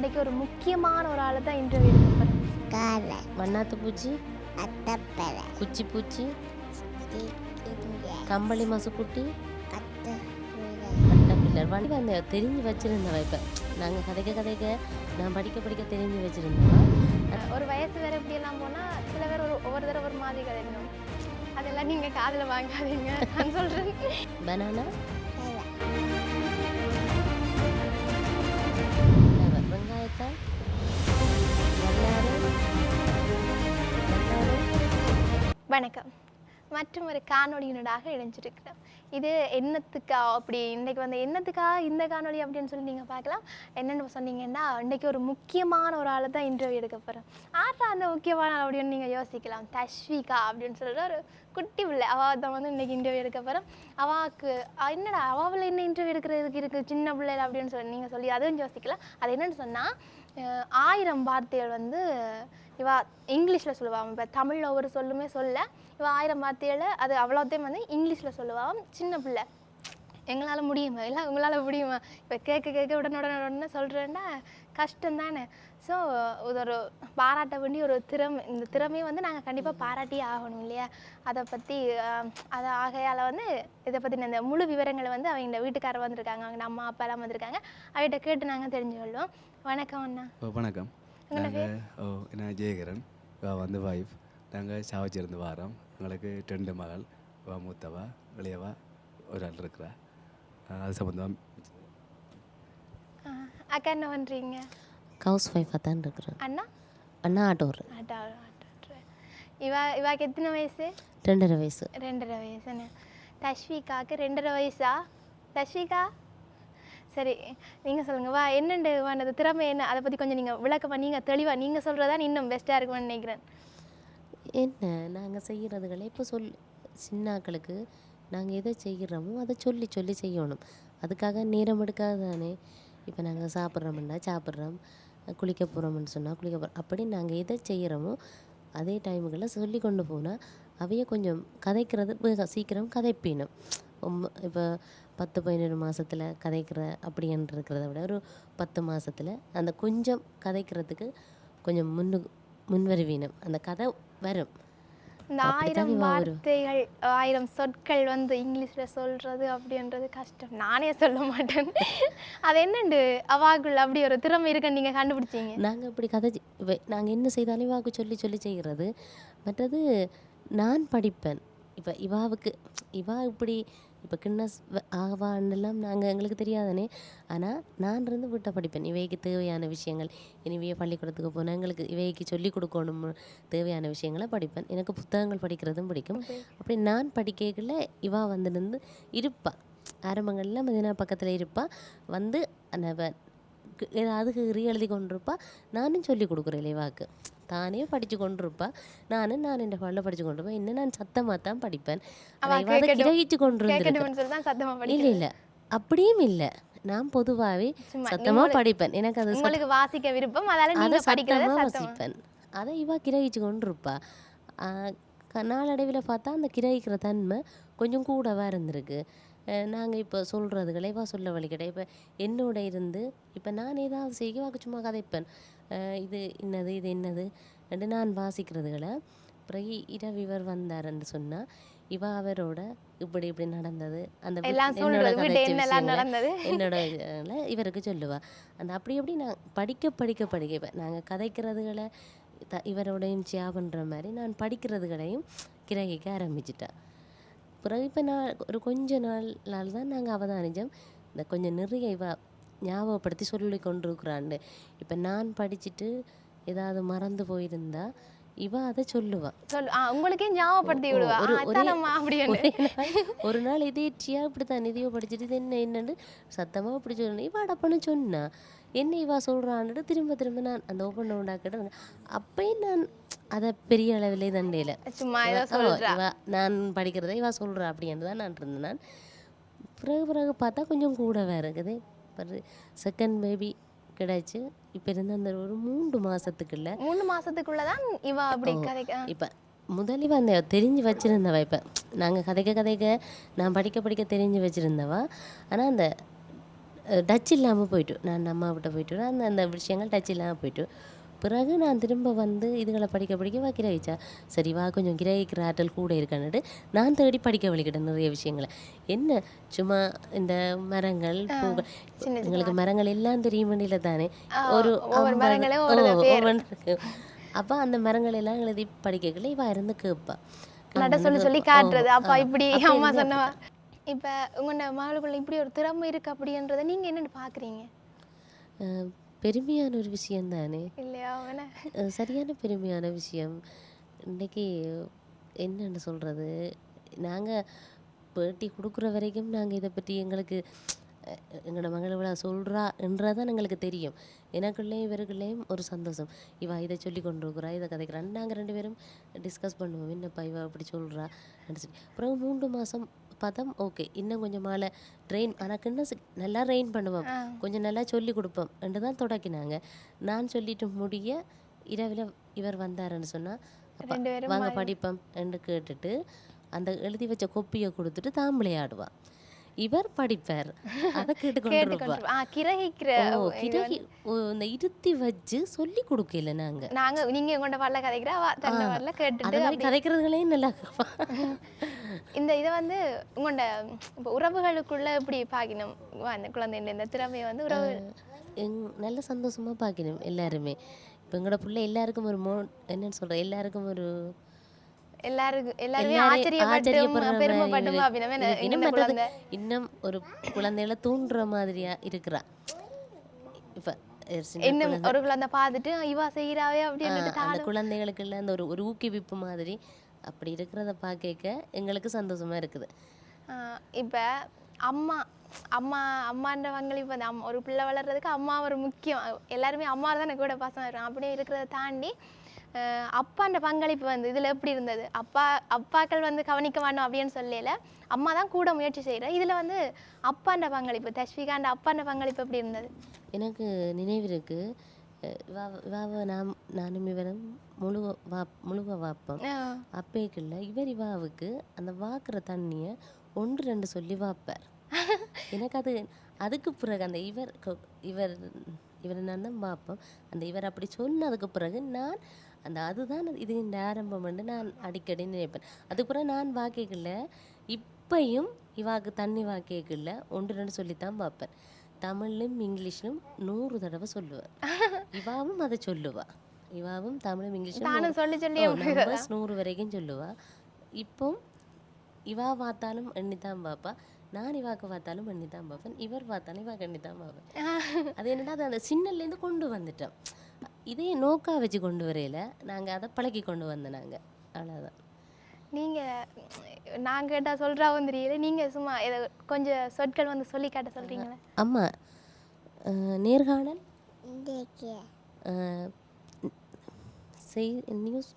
இன்றைக்கு ஒரு முக்கியமான ஒரு ஆளை தான் இன்டர்வியூ எடுக்க போகிறேன் காலை. வண்ணாத்து பூச்சி அத்தப்பறை குச்சி பூச்சி கம்பளி மசுக்குட்டி பில்லர் வண்டி அந்த தெரிஞ்சு வச்சிருந்தவ இப்போ. நாங்கள் கதைக்க கதைக்க நான் படிக்க படிக்க தெரிஞ்சு வச்சிருந்தவா. ஒரு வயசு வேறு இப்படியெல்லாம் போனால் சில பேர் ஒரு ஒவ்வொரு தடவை ஒரு மாதிரி கதைக்கணும் அதெல்லாம் நீங்கள் காதில் வாங்காதீங்க. நான் சொல்கிறேன் பனானா வணக்கம். மற்றும் ஒரு காணொளியினடாக இணைஞ்சிருக்கிறோம். இது என்னத்துக்கா அப்படி இன்றைக்கு வந்து என்னத்துக்கா இந்த காணொலி அப்படின்னு சொல்லி நீங்கள் பார்க்கலாம். என்னென்னு சொன்னீங்கன்னா இன்றைக்கி ஒரு முக்கியமான ஒரு ஆளை தான் இன்டர்வியூ எடுக்க போகிறேன் ஆட்டா அந்த முக்கியமான ஆள் அப்படின்னு நீங்கள் யோசிக்கலாம். தஷ்விகா அப்படின்னு சொல்லிட்டு ஒரு குட்டி பிள்ளை. அவள் தான் வந்து இன்றைக்கி இன்டர்வியூ எடுக்க போகிறேன் அவாவுக்கு என்னடா அவாவில் என்ன இன்டர்வியூ எடுக்கிறதுக்கு இருக்குது சின்ன பிள்ளைல அப்படின்னு சொல்லி நீங்கள் சொல்லி அதுவும் யோசிக்கலாம். அது என்னென்னு சொன்னால் ஆயிரம் வார்த்தைகள் வந்து இவா இங்கிலீஷில் சொல்லுவாங்க இப்போ தமிழில் ஒரு சொல்லுமே சொல்ல. இவள் ஆயிரம் வார்த்தைகளை அது அவ்வளோத்தையும் வந்து இங்கிலீஷில் சொல்லுவாங்க சின்ன பிள்ளை. எங்களால் முடியுமா? இல்லை உங்களால் முடியுமா? இப்போ கேட்க கேட்க உடனே உடனே உடனே சொல்கிறேன்னா கஷ்டம் தானே ஸோ இது ஒரு பாராட்ட வேண்டிய ஒரு திறமை இந்த திறமையை வந்து நாங்கள் கண்டிப்பாக பாராட்டியே ஆகணும் இல்லையா? அதை பற்றி அதை ஆகையால் வந்து இதை பற்றின இந்த முழு விவரங்களை வந்து அவங்க வீட்டுக்காரர் வந்திருக்காங்க. அவங்க அம்மா அப்பா எல்லாம் வந்திருக்காங்க. அவகிட்ட கேட்டு நாங்கள் தெரிஞ்சு கொள்வோம் வணக்கம் அண்ணா. வணக்கம். நாங்கள் ஓ நான் ஜெயகரன். இவா வந்து வைஃப் நாங்கள் சாவச்சிருந்து வாரோம் எங்களுக்கு ரெண்டு மகள். இவா மூத்தவா இளையவா ஒரு ஆள் இருக்கிறா. அது சம்மந்தம் அக்கா என்ன பண்ணுறீங்க ஹவுஸ் ஒய்ஃபாக தான் இருக்கிறேன். அண்ணா? அண்ணா ஆட்டோர் ஆட்டோ ஆட்டோ. இவா இவாக்கு எத்தனை வயசு? ரெண்டரை வயசு. ரெண்டரை வயசுன்னு. தஷ்விகாக்கு ரெண்டரை வயசா? தஷ்விகா? சரி நீங்கள் சொல்லுங்கள் வா என்னென்று வானது திறமை என்ன? அதை பற்றி கொஞ்சம் நீங்கள் விளக்கமாக நீங்கள் தெளிவாக நீங்கள் சொல்கிறதா இன்னும் பெஸ்ட்டாக இருக்கும்னு நினைக்கிறேன். என்ன? நாங்கள் செய்கிறதுகளே இப்போ சொல் சின்னாக்களுக்கு நாங்கள் எதை செய்கிறோமோ அதை சொல்லி சொல்லி செய்யணும். அதுக்காக நேரம் எடுக்காது தானே இப்போ நாங்கள் சாப்பிட்றோம்னா சாப்பிட்றோம். குளிக்க போகிறோம்னு சொன்னால் குளிக்க போகிறோம் அப்படி நாங்கள் எதை செய்கிறோமோ அதே டைமுகளில் சொல்லி கொண்டு போனால் அவைய கொஞ்சம் கதைக்கிறது சீக்கிரம் கதைப்பினும். இப்போ பத்து பதினொரு மாதத்தில் கதைக்கிற அப்படின்னு இருக்கிறத விட ஒரு பத்து மாதத்தில் அந்த கொஞ்சம் கதைக்கிறதுக்கு கொஞ்சம் முன்னு முன்வருவீனம். அந்த கதை வரும். இந்த ஆயிரம். வார்த்தைகள் ஆயிரம் சொற்கள் வந்து இங்கிலீஷில் சொல்கிறது அப்படின்றது கஷ்டம். நானே சொல்ல மாட்டேன். அது என்னண்டு? அவாக்குள்ள அப்படி ஒரு திறமை இருக்குன்னு நீங்கள் கண்டுபிடிச்சீங்க. நாங்கள் அப்படி கதை நாங்கள் என்ன செய்தாலும் இவாவுக்கு சொல்லி சொல்லி செய்கிறது மற்றது நான் படிப்பேன். இப்போ இவாவுக்கு இவா இப்படி இப்போ கிண்ணஸ் ஆவான்னெல்லாம் நாங்கள் எங்களுக்கு தெரியாதானே ஆனால் நான் இருந்து வீட்டை படிப்பேன். இவைக்கு தேவையான விஷயங்கள். இனிவே பள்ளிக்கூடத்துக்கு போனால் எங்களுக்கு இவைக்கு சொல்லி கொடுக்கணும். தேவையான விஷயங்களை படிப்பேன். எனக்கு புத்தகங்கள் படிக்கிறதும் பிடிக்கும். அப்படி நான் படிக்கல இவா வந்து நின்று இருப்பா. ஆரம்பங்களில் மதினா பக்கத்தில் இருப்பா. வந்து அந்த வ- கு- ஏதாவது கீறி எழுதி கொண்டிருப்பா. நானும் சொல்லி கொடுக்குறேன் இவாக்கு தானே படித்து கொண்டிருப்பா. நானும் நான் என் பாடல படித்து கொண்டிருப்பேன். இன்னும் நான் சத்தமாக தான் படிப்பேன். கிரகிச்சு கொண்டு இருந்திருக்கா. கேட்கட்டும்னு சொல்லி தான் சத்தமாக இல்லை இல்லை. அப்படியும் இல்லை. நான் பொதுவாகவே சத்தமாக உங்களுக்கு- படிப்பேன். எனக்கு அது உங்களுக்கு வாசிக்க விருப்பம். அதை சத்தமாக வாசிப்பேன். அதை இவ கிரகிச்சு கொண்டு இருப்பா நாளடைவில் பார்த்தா அந்த கிரகிக்கிற தன்மை கொஞ்சம் கூடவா இருந்திருக்கு. நாங்கள் இப்போ சொல்கிறதுகளை இவா சொல்ல வழிகிட்ட இப்போ என்னோட இருந்து இப்போ நான் ஏதாவது செய்ய வாக்கு சும்மா கதைப்பேன். இது என்னது இது என்னது என்று நான் வாசிக்கிறதுகளை பிறகு இரவு இவர் வந்தாருன்னு சொன்னால் இவ அவரோட இப்படி இப்படி நடந்தது அந்த என்னோட இவருக்கு சொல்லுவா. அந்த அப்படி அப்படி நான் படிக்க படிக்க படிக்க இப்போ நாங்கள் கதைக்கிறதுகளை த இவரோடையும் சியா பண்ணுற மாதிரி நான் படிக்கிறதுகளையும் கிரகிக்க ஆரம்பிச்சிட்டேன். பிறகு இப்போ நான் ஒரு கொஞ்ச நாள் நாள் தான் நாங்கள் அவதானிச்சோம். இந்த கொஞ்சம் நிறைய இவ ஞாபகப்படுத்தி சொல்லி கொண்டிருக்கிறான்னு இப்போ நான் படிச்சுட்டு ஏதாவது மறந்து போயிருந்தா இவ அதை சொல்லுவா. சொல்லு உங்களுக்கே ஞாபகப்படுத்தி விடுவா. ஒரு- நாள் இதேச்சியா இப்படித்தான் இதையோ படிச்சுட்டு இது என்ன என்னன்னு சத்தமாக இப்படி சொல்லணும். இவா அடப்பன்னு சொன்னா என்ன இவா சொல்கிறான்னு திரும்ப திரும்ப நான் அந்த ஓப்பன் உண்டாக்கிட்டு அப்பயும் நான் அதை பெரிய அளவிலே தண்டையில். சும்மா இவா நான் படிக்கிறதை இவா சொல்கிறா அப்படின்னு தான் நான் இருந்தேன் நான். பிறகு பிறகு பார்த்தா கொஞ்சம் கூட வேற இருக்குது. பிறகு செகண்ட் பேபி கிடைச்சு இப்போ இருந்த அந்த ஒரு மூன்று மாதத்துக்குள்ள மூணு மாசத்துக்குள்ளதான் இவ அப்படி. இப்போ முதலில் அந்த தெரிஞ்சு வச்சுருந்தவ இப்போ. நாங்கள் கதைக்க கதைக்க நான் படிக்க படிக்க தெரிஞ்சு வச்சுருந்தவா. ஆனால் அந்த டச் இல்லாமல் போயிட்டு நான் அம்மா விட்ட போயிட்டு அந்த அந்த விஷயங்கள் டச் இல்லாமல் போயிட்டு பிறகு நான் திரும்ப வந்து இதுகளை படிக்க படிக்க வா கிரகிச்சா சரி வா கொஞ்சம் கிரகிக்கிற ஆற்றல் கூட இருக்கான்னுட்டு நான் தேடி படிக்க வலிக்கிட்டேன் நிறைய விஷயங்களை. என்ன? சும்மா இந்த மரங்கள் பூக்கள் எங்களுக்கு மரங்கள் எல்லாம் தெரியும் தானே. ஒரு அப்போ அந்த மரங்கள் எல்லாம் எழுதி படிக்கல இவ இருந்து கேட்பா சொல்லி சொல்லி காட்டுறது. அப்பா இப்படி அம்மா சொன்னவா? இப்ப உங்களோட மகளுக்குள்ள இப்படி ஒரு திறமை இருக்கு அப்படின்றத நீங்க என்னன்னு பாக்குறீங்க? அஹ், பெருமையான ஒரு விஷயம் தானே? இல்லையா சரியான பெருமையான விஷயம். இன்னைக்கு என்னன்னு சொல்கிறது நாங்கள் பேட்டி கொடுக்குற வரைக்கும் நாங்கள் இதை பற்றி எங்களுக்கு எங்களோட மகள் இவ்வளோ சொல்கிறா என்றதான் எங்களுக்கு தெரியும். எனக்குள்ளேயும் இவருக்குள்ளேயும் ஒரு சந்தோஷம். இவா இதை சொல்லி கொண்டு இருக்கிறா இதை கதைக்கிறான்னு நாங்கள் ரெண்டு பேரும் டிஸ்கஸ் பண்ணுவோம். என்னப்பா இவா இப்படி சொல்கிறா சொல்லி. அப்புறம் மூன்று மாதம் பதம் ஓகே இன்னும் கொஞ்சம் மாலை ட்ரெயின் சி- நல்லா ரெயின் பண்ணுவோம். கொஞ்சம் நல்லா சொல்லி கொடுப்போம். என்று தான் தொடக்கினாங்க. நான் சொல்லிட்டு முடிய இரவில் இவர் வந்தாருன்னு சொன்னால் வாங்க படிப்போம். என்று கேட்டுட்டு அந்த எழுதி வச்ச கொப்பியை கொடுத்துட்டு தான் விளையாடுவா இவர் படிப்பார். அதை கேட்டுக்கொண்டு கிரகிக்கிற கிரகி இந்த இருத்தி வச்சு சொல்லி கொடுக்கல நாங்க. நாங்க நீங்க உங்கள்ட்ட வரல கதைக்கிற தன்னை அந்த கேட்டுட்டு மாதிரி கதைக்கிறதுகளையும் நல்லா. இந்த இதை வந்து உங்களோட இப்போ உறவுகளுக்குள்ள எப்படி பாக்கணும் அந்த குழந்தைன்ற இந்த திறமையை வந்து உறவு எங் நல்ல சந்தோஷமா பார்க்கணும் எல்லாருமே. இப்போ எங்களோட பிள்ளை எல்லாருக்கும் ஒரு மோ என்னன்னு சொல்ற எல்லாருக்கும் ஒரு எல்லாருக்கும் எல்லாருமே ஆச்சரியப்பட்டும் பெருமைப்பட்டும். அப்படின்னா இருக்கு. இந்த இன்னும் மற்றது குழந்தை? இன்னும் ஒரு குழந்தைகளை தூண்டுற மாதிரியா இருக்கிறா. இப்ப இன்னும் ஒரு குழந்தை பார்த்துட்டு இவா செய்யறாவே அப்படின்னு அந்த குழந்தைகளுக்கு எல்லாம் அந்த ஒரு ஒரு ஊக்குவிப்பு மாதிரி அப்படி இருக்கிறத பார்க்க எங்களுக்கு சந்தோஷமா இருக்குது. இப்போ அம்மா அம்மா அம்மான்ற பங்களிப்பு வந்து அம்மா ஒரு பிள்ளை வளர்றதுக்கு அம்மா ஒரு முக்கியம். எல்லாருமே அம்மா தான் கூட பாசம் இருக்கும் அப்படியே இருக்கிறத தாண்டி அப்பான்ற பங்களிப்பு வந்து இதில் எப்படி இருந்தது? அப்பா அப்பாக்கள் வந்து கவனிக்க மாட்டோம் அப்படின்னு சொல்லல. அம்மா தான் கூட முயற்சி செய்கிற இதில் வந்து அப்பான்ற பங்களிப்பு தஸ்விகாண்ட அப்பான்ற பங்களிப்பு எப்படி இருந்தது? எனக்கு இவா- இவாவை நாம் நானும் இவரும் முழுக வா முழுக வாப்போம். அப்பேக்குள்ள இவர் இவாவுக்கு அந்த வாக்குற தண்ணியை ஒன்று ரெண்டு சொல்லி வாப்பார். எனக்கு அது அதுக்கு பிறகு அந்த இவர் இவர் இவரை நான் தான் பார்ப்போம் அந்த இவர் அப்படி சொன்னதுக்கு பிறகு நான் அந்த அதுதான் இது இந்த ஆரம்பம் வந்து நான் அடிக்கடி நினைப்பேன். அதுக்கு பிறகு நான் வாக்கிக்கல இப்பையும் இவாக்கு தண்ணி வாக்கிக்கல ஒன்று ரெண்டு சொல்லித்தான் பார்ப்பேன். தமிழ்லும் இங்கிலீஷ்லும் நூறு தடவை சொல்லுவேன் இவாவும் அதை சொல்லுவா. இவாவும் தமிழும் இங்கிலீஷும் சொல்லி சொல்லி நூறு வரைக்கும் சொல்லுவா. இப்போ இவா பார்த்தாலும் எண்ணித்தான் பார்ப்பா. நான் இவாக்கு பார்த்தாலும் எண்ணித்தான் பார்ப்பேன். இவர் பார்த்தாலும் இவாக்கு எண்ணித்தான் பார்ப்பேன். அது என்னடா அது அந்த சின்னல்லேருந்து கொண்டு வந்துட்டோம் இதே நோக்கா வச்சு கொண்டு வரையில நாங்கள் அதை பழக்கி கொண்டு வந்தோம் நாங்கள் அவ்வளோதான் நீங்கள் நான் கேட்டால் சொல்கிறாவும் தெரியல. நீங்கள் சும்மா இதை கொஞ்சம் சொற்கள் வந்து சொல்லி காட்ட சொல்கிறீங்களே அம்மா அஹ், நேர்காணல்? இன்றைக்கு. அஹ், செய் நியூஸ்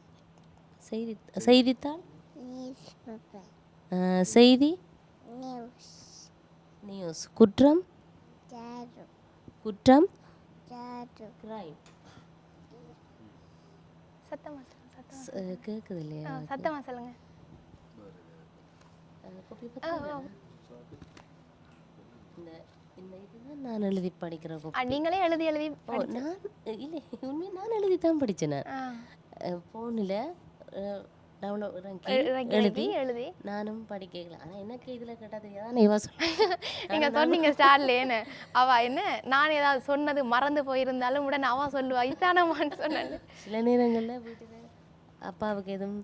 செய்தி செய்தித்தாள்? செய்தி? நியூஸ் நியூஸ் குற்றம்? குற்றம்? கிரைம் சத்தமா சொல்லுங்க சத்தமா கேட்குது இல்லையா ஆ, சத்தமா சொல்லுங்க? இந்த இதுதான் நான் எழுதி படிக்கிற. நீங்களே எழுதி எழுதி நான் இல்லை உண்மையை நான் எழுதி தான் படித்தேன் ஃபோனில் டவுன்லோட் எழுதி எழுதி. நானும் படிக்கல ஆனால் எனக்கு இதில் கேட்டால் தெரியாதான் நான் இவா சொல்ல நீங்க சொன்னீங்க ஸ்டார்லேன்னு அவ என்ன? நான் ஏதாவது சொன்னது மறந்து போயிருந்தாலும் உடனே அவ சொல்லுவா. இதானமான்னு சொன்னேன் சில நேரங்களில் வீட்டில் அப்பாவுக்கு எதுவும்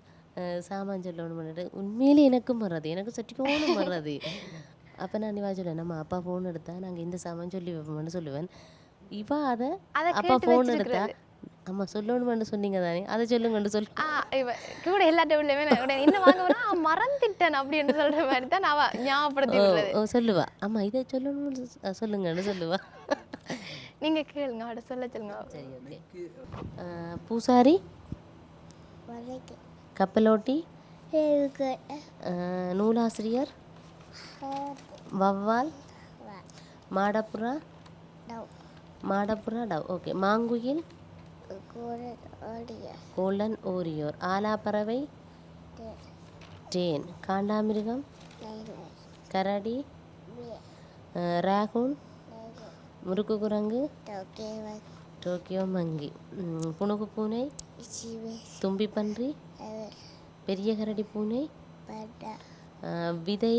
சாமான் சொல்லணும் பண்ணிட்டு உண்மையிலே எனக்கும் வராது. எனக்கு சட்டிக்கோணும் வராது. அப்போ நான் இவா சொல்லுவேன் நம்ம அப்பா ஃபோன் எடுத்தா நாங்கள் இந்த சாமான் சொல்லி வைப்போம்னு சொல்லுவேன். இவா அதை அப்பா ஃபோன் எடுத்தா. அம்மா சொல்லணும்னு சொன்னீங்க தானே? அதை சொல்லுங்கன்னு சொல்லு ஆ இவ கூட எல்லா டேபிள்லையுமே நான் என்ன வாங்க வரா மறந்துட்டேன் அப்படின்னு சொல்ற மாதிரி தான் அவ ஞாபகப்படுத்தி சொல்லுவா. அம்மா இதை சொல்லணும்னு சொல்லுங்கன்னு சொல்லுவா. நீங்க கேளுங்க அவட சொல்ல சொல்லுங்க. சரி ஓகே. பூசாரி? வரைக்கு. கப்பலோட்டி? நூலாசிரியர்? வவ்வால் மாடப்புறா? டவ். மாடப்புறா dove. Okay மாங்குயில்? Golden oriole. ஆலாப்பறவை? Tern காண்டாமிருகம்? கரடி? ராகூன் முறுக்கு குரங்கு? Toque monkey. ம், புனுகு பூனை? தும்பி பன்றி? பெரிய கரடி பூனை? விதை?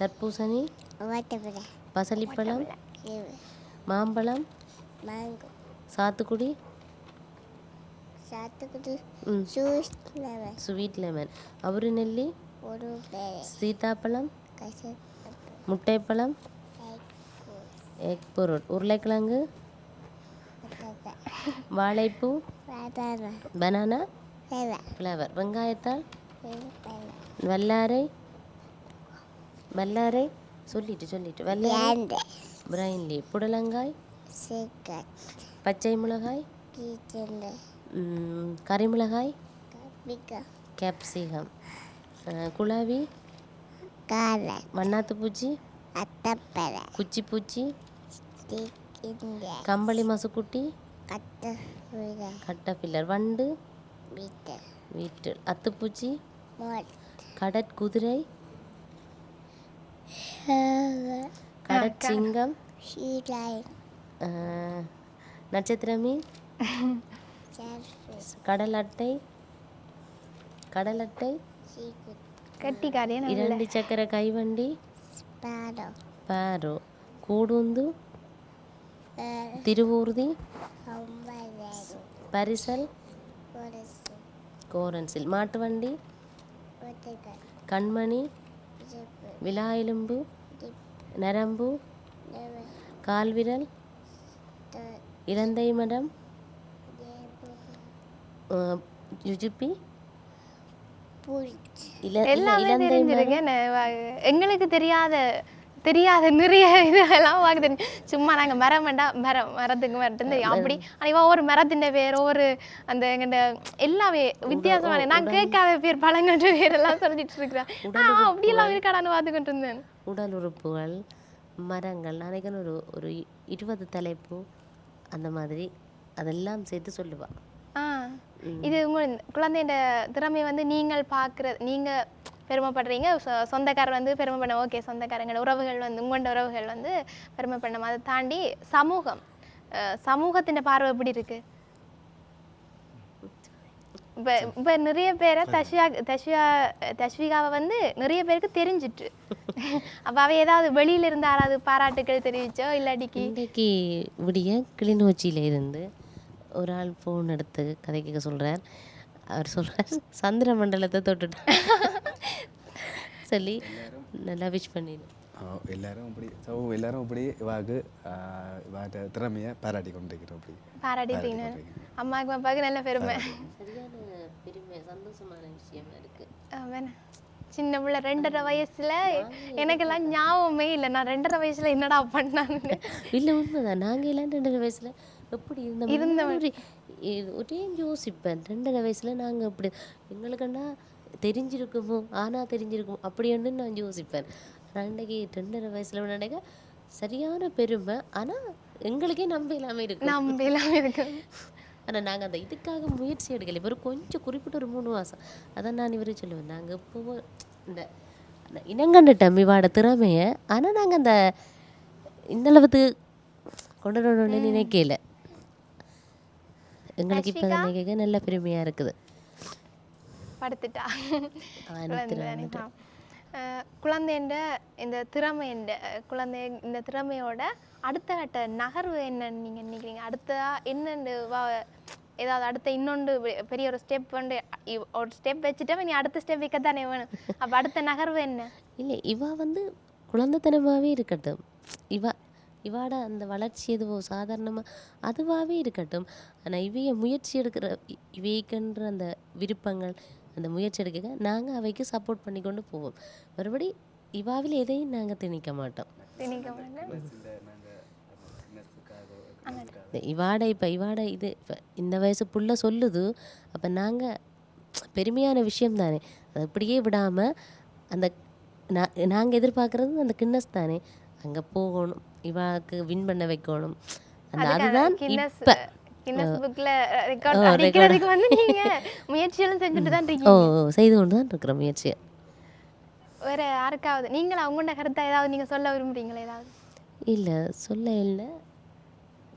தர்பூசணி? பசலிப்பழம்? மாம்பழம்? Mango. சாத்துக்குடி? ம். Sus Level ஸ்வீட் லெமன் அவரு நெல்லி Bere சீதாப்பழம்? முட்டைப்பழம்? எக் பொருட் உருளைக்கிழங்கு? வாழைப்பூ? பனானா ஃப்ளவர் வெங்காயத்தாள் Level வல்லாரை? வல்லாரை? சொல்லிட்டு சொல்லிட்டு. வல்லாரை? பிரைன்லி புடலங்காய்? பச்சை மிளகாய்? கறிமிளகாய் கேப்சிகம். குழாவி Kala வண்ணாத்து பூச்சி? in there கம்பளி மசுக்குட்டி? கட்டப்பில்லர் வண்டு? வீட்டு அத்துப்பூச்சி கடற்குதிரை கடற்சிங்கம் நட்சத்திர மீன் கடல் அட்டை கடல் அட்டை இரண்டு சக்கர கைவண்டி பாரோ கூடுந்து திருவூர்தி பரிசல் கோரன்சில். மாட்டு வண்டி கண்மணி விலா எலும்பு நரம்பு கால்விரல் தெரிஞ்சிருக்கு. என்ன, வா- எங்களுக்கு தெரியாத தெரியாத நிறைய இதெல்லாம் வாக்கு தெரியும் சும்மா நாங்க மரம் வேண்டாம் மரம் மரத்துக்கு தெரியும் அப்படி ஆனா இவன் ஒரு மரத்தின் பேர் ஒரு அந்த எங்கிட்ட எல்லாமே வித்தியாசமான நான் கேட்காத பேர் பழங்கன்ற பேர் எல்லாம் சொல்லிட்டு இருக்கிறேன். ஆ அப்படியெல்லாம் இருக்காடான்னு பார்த்துக்கிட்டு இருந்தேன் உடல் உறுப்புகள் மரங்கள். அன்னைக்குன்னு ஒரு ஒரு இருபது தலைப்பு. அந்த மாதிரி அதெல்லாம் சேர்த்து சொல்லுவா. ஆ. இது உங்க குழந்தையோட திறமையை வந்து நீங்கள் பார்க்குற நீங்க பெருமைப்படுறீங்க? சொந்தக்காரர் வந்து பெருமைப்பட ஓகே சொந்தக்காரங்களோட உறவுகள் வந்து உங்களோட உறவுகள் வந்து பெருமைப்படணும். அதை தாண்டி சமூகம் சமூகத்தின் பார்வை எப்படி இருக்கு? இப்போ இப்போ நிறைய பேரை தஷ்யா தஷ்யா தஷ்விகாவை வந்து நிறைய பேருக்கு தெரிஞ்சிட்டு. அப்போ அவ ஏதாவது வெளியில இருந்து யாராவது பாராட்டுக்கள் தெரிவிச்சோ இல்லாட்டிக்கு? இன்றைக்கு விடிய கிளிநொச்சியில இருந்து ஒரு ஆள் ஃபோன் எடுத்து கதை கேட்க சொல்றார். அவர் சொல்றார் சந்திர மண்டலத்தை தொட்டுட்டார் சொல்லி நல்லா விஷ் பண்ணிடு. எல்லாரும் இப்படி ஸோ எல்லாரும் இப்படி இவாக்கு இவாட்ட திறமையை பாராட்டி கொண்டிருக்கிறோம் அப்படி பாராட்டிட்டீங்க அம்மாவுக்கு அப்பாவுக்கு நல்ல பெருமை சரியான பெருமை சந்தோஷமான விஷயமா இருக்கு அவன் சின்ன பிள்ளை ரெண்டரை வயசுல எனக்கெல்லாம் ஞாபகமே இல்லை நான் ரெண்டரை வயசுல என்னடா பண்ணான்னு இல்லை உண்மைதான் நாங்கள் எல்லாம் ரெண்டரை வயசுல எப்படி இருந்த ஒரு இது ஒரே யோசிப்பேன் ரெண்டரை வயசுல நாங்கள் இப்படி எங்களுக்குன்னா தெரிஞ்சிருக்குமோ ஆனா தெரிஞ்சிருக்குமோ அப்படின்னு நான் யோசிப்பேன் ஆனால் இன்றைக்கு ரெண்டரை வயசுல நினைக்க சரியான பெருமை. ஆனா எங்களுக்கே நம்ப இல்லாமல் இருக்கு. நம்ப எல்லாம் இருக்கு. ஆனா நாங்க அந்த இதுக்காக முயற்சி எடுக்கல. ஒரு கொஞ்சம் குறிப்பிட்ட ஒரு மூணு மாசம். அதான் நான் இவரே சொல்லுவேன். நாங்க இப்போ இந்த இனங்கண்டுட்டோம் இவாட திறமைய ஆனா நாங்க அந்த இந்த அளவுக்கு கொண்டு வரணும்னு நினைக்கல. எங்களுக்கு இப்போ நினைக்க நல்ல பெருமையா இருக்குது. படுத்துட்டா. குழந்தைன்ற இந்த திறமைன்ற குழந்தை இந்த திறமையோட அடுத்த கட்ட நகர்வு என்னன்னு நீங்கள் நினைக்கிறீங்க? அடுத்ததாக என்னென்று வா- ஏதாவது அடுத்த இன்னொன்று பெரிய ஒரு ஸ்டெப் வந்து ஒரு ஸ்டெப் வச்சுட்டா நீ அடுத்த ஸ்டெப் வைக்கத்தானே வேணும். அப்போ அடுத்த நகர்வு என்ன? இல்லை இவா வந்து குழந்தைத்தனமாகவே இருக்கட்டும். இவா இவாட அந்த வளர்ச்சி எதுவோ சாதாரணமாக அதுவாகவே இருக்கட்டும். ஆனால் இவைய முயற்சி எடுக்கிற இவைக்குன்ற அந்த விருப்பங்கள் அந்த முயற்சி எடுக்க நாங்கள் அவைக்கு சப்போர்ட் பண்ணி கொண்டு போவோம். மறுபடி இவாவில் எதையும் நாங்கள் திணிக்க மாட்டோம். இவாட இப்போ இவாட இது இப்போ இந்த வயசு புள்ள சொல்லுது. அப்போ நாங்கள் பெருமையான விஷயம் தானே. அதை அப்படியே விடாமல் அந்த நாங்கள் எதிர்பார்க்குறது அந்த கின்னஸ் தானே. அங்கே போகணும். இவாக்கு வின் பண்ண வைக்கணும். அந்த அதுதான் கின்னஸ் இப்போ கின்னஸ் புக்ல ரெக்கார்ட் அடிக்கிறதுக்கு வந்து நீங்க முயற்சியெல்லாம் செஞ்சுட்டு தான் ஓ இருக்கீங்க ஓ, செய்து கொண்டு தான் இருக்கிற முயற்சியை வேற யாருக்காவது நீங்களா? உங்களோட கருத்தை ஏதாவது நீங்க சொல்ல விரும்புறீங்களா ஏதாவது? இல்லை சொல்ல இல்லை.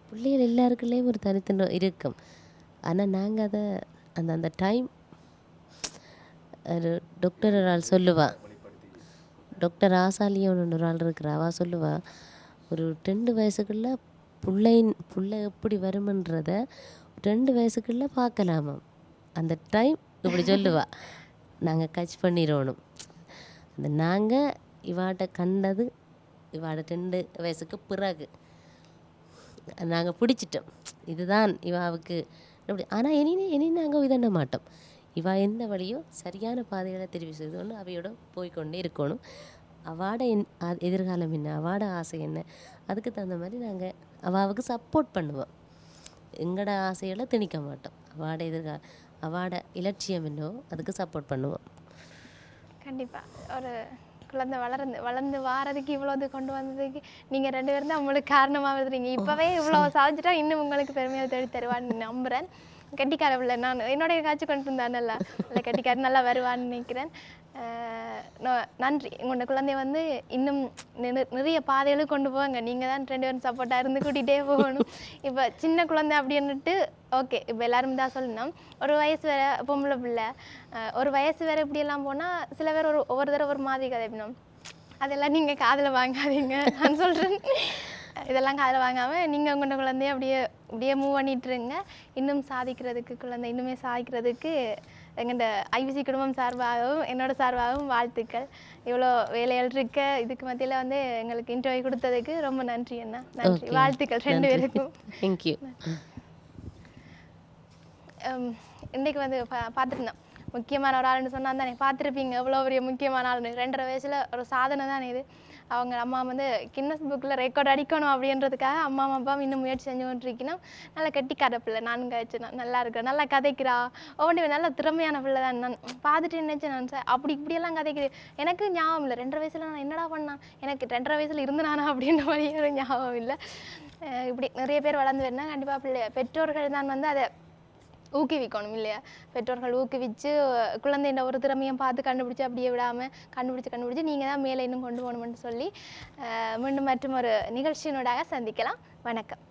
பிள்ளைகள் எல்லாருக்குள்ளேயும் ஒரு தனித்தனம் இருக்கும். ஆனால் நாங்கள் அதை அந்த அந்த டைம் ஒரு டாக்டர் ஒரு ஆள் சொல்லுவா. டாக்டர் ஆசாலியன் ஒரு ஆள் இருக்கிறா அவள் சொல்லுவா ஒரு ரெண்டு வயசுக்குள்ள பிள்ளைன் பிள்ளை எப்படி வருமன்றத ரெண்டு வயசுக்குள்ளே பார்க்கலாமாம் அந்த டைம் இப்படி சொல்லுவா. நாங்கள் கச் பண்ணிடணும் அந்த நாங்கள் இவாட்ட கண்டது இவாட ரெண்டு வயசுக்கு பிறகு. நாங்கள் பிடிச்சிட்டோம். இதுதான் இவாவுக்கு அப்படி. ஆனால் இனி இனி நாங்கள் இதண்ண மாட்டோம். இவா எந்த வழியோ சரியான பாதைகளை தெரிவு செய்தோன்னு அவையோட போய்க்கொண்டே இருக்கணும். அவாட என் எதிர்காலம் என்ன? அவாட ஆசை என்ன? அதுக்கு தகுந்த மாதிரி நாங்கள் அவாவுக்கு சப்போர்ட் பண்ணுவோம் எங்களோட ஆசைகளை திணிக்க மாட்டோம் அவாட எதிர்கால அவாட இலட்சியம் என்னோ அதுக்கு சப்போர்ட் பண்ணுவோம் கண்டிப்பாக ஒரு குழந்தை வளர்ந்து வளர்ந்து வாரதுக்கு இது கொண்டு வந்ததுக்கு நீங்கள் ரெண்டு பேரும் தான் உங்களுக்கு காரணமாக இருக்கிறீங்க இப்போவே இவ்வளோ சாதிச்சிட்டா இன்னும் உங்களுக்கு பெருமையாக தேடி தருவான்னு நம்புறேன். கட்டிக்கார பிள்ளை நான் என்னுடைய காட்சி கொண்டு வந்தானல்ல. இல்லை கெட்டிக்கார நல்லா வருவான்னு நினைக்கிறேன். நன்றி. உங்களோட குழந்தைய வந்து இன்னும் நிறு- நிறைய பாதைகளும் கொண்டு போவாங்க. நீங்கள் தான் ரெண்டு பேரும் சப்போர்ட்டாக இருந்து கூட்டிகிட்டே போகணும். இப்போ சின்ன குழந்தை அப்படின்னுட்டு ஓகே இப்போ எல்லாரும் தான் சொல்லணும். ஒரு வயசு வேற பொம்பளை பிள்ளை ஒரு வயசு வேற இப்படியெல்லாம் போனால் சில பேர் ஒரு ஒவ்வொரு தடவை ஒரு மாதிரி கதைப்பினோம் அதெல்லாம் நீங்கள் காதில் வாங்காதீங்க. நான் சொல்கிறேன் இதெல்லாம் காதில் வாங்காமல் நீங்கள் உங்களோட குழந்தைய அப்படியே அப்படியே மூவ் பண்ணிட்டுருங்க இன்னும் சாதிக்கிறதுக்கு குழந்தை இன்னுமே சாதிக்கிறதுக்கு எங்கள்ட ஐவிசி குடும்பம் சார்பாகவும் என்னோட சார்பாகவும் வாழ்த்துக்கள். இவ்வளோ வேலைகள் இருக்க இதுக்கு மத்தியில் வந்து எங்களுக்கு இன்டர்வியூ கொடுத்ததுக்கு ரொம்ப நன்றி அண்ணா. நன்றி. வாழ்த்துக்கள் ரெண்டு பேருக்கும். தேங்க்யூ இன்னைக்கு வந்து பா பார்த்துருந்தோம். முக்கியமான ஒரு ஆளுன்னு சொன்னா தானே பார்த்துருப்பீங்க. எவ்வளோ பெரிய முக்கியமான ஆளுன்னு ரெண்டரை வயசில் ஒரு சாதனை தானே இது. அவங்க அம்மா வந்து கின்னஸ் புக்கில் ரெக்கார்ட் அடிக்கணும் அப்படின்றதுக்காக அம்மா அப்பா இன்னும் முயற்சி செஞ்சு நல்லா கட்டி கதை பிள்ளை நானும் கழிச்சு நல்லா இருக்கிறேன் நல்லா கதைக்கிறா. ஒவ்வொன்றும் நல்ல திறமையான பிள்ளை தான் நான் பார்த்துட்டு நினைச்சேன் நான் சார் அப்படி இப்படியெல்லாம் கதைக்குது. எனக்கு ஞாபகம் இல்லை. ரெண்டரை வயசில் நான் என்னடா பண்ணான்? எனக்கு ரெண்டரை வயசில் இருந்தானா அப்படின்ற மாதிரி ஒரு ஞாபகம் இல்லை. இப்படி நிறைய பேர் வளர்ந்து வரணும் கண்டிப்பாக பிள்ளை. பெற்றோர்கள் தான் வந்து அதை ஊக்குவிக்கணும் இல்லையா? பெற்றோர்கள் ஊக்குவிச்சு குழந்தைன்ற ஒரு திறமையும் பார்த்து கண்டுபிடிச்சு அப்படியே விடாமல் கண்டுபிடிச்சு கண்டுபிடிச்சு நீங்கள் தான் மேலே இன்னும் கொண்டு போகணும்னு சொல்லி மீண்டும் மற்றும் ஒரு நிகழ்ச்சியினோடாக சந்திக்கலாம். வணக்கம்.